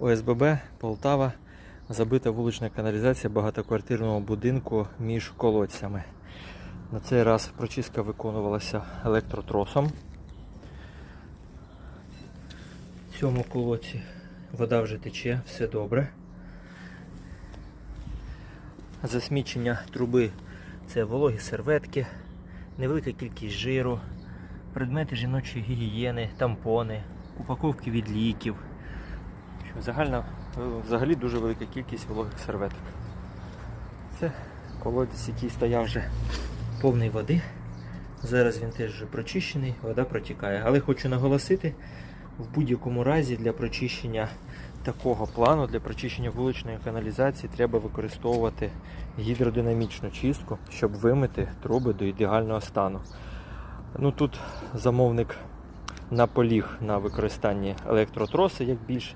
ОСББ Полтава. Забита вулична каналізація багатоквартирного будинку між колодцями. На цей раз прочистка виконувалася електротросом. В цьому колодці вода вже тече, все добре. Засмічення труби це вологі серветки, невелика кількість жиру, предмети жіночої гігієни, тампони, упаковки від ліків. Загальна, е, взагалі дуже велика кількість вологих серветок. Це колодязь, який стояв вже повний води. Зараз він теж вже прочищений, вода протікає. Але хочу наголосити, в будь-якому разі для прочищення такого плану, для прочищення вуличної каналізації треба використовувати гідродинамічну чистку, щоб вимити труби до ідеального стану. Ну тут замовник наполіг на використанні електротроси як більш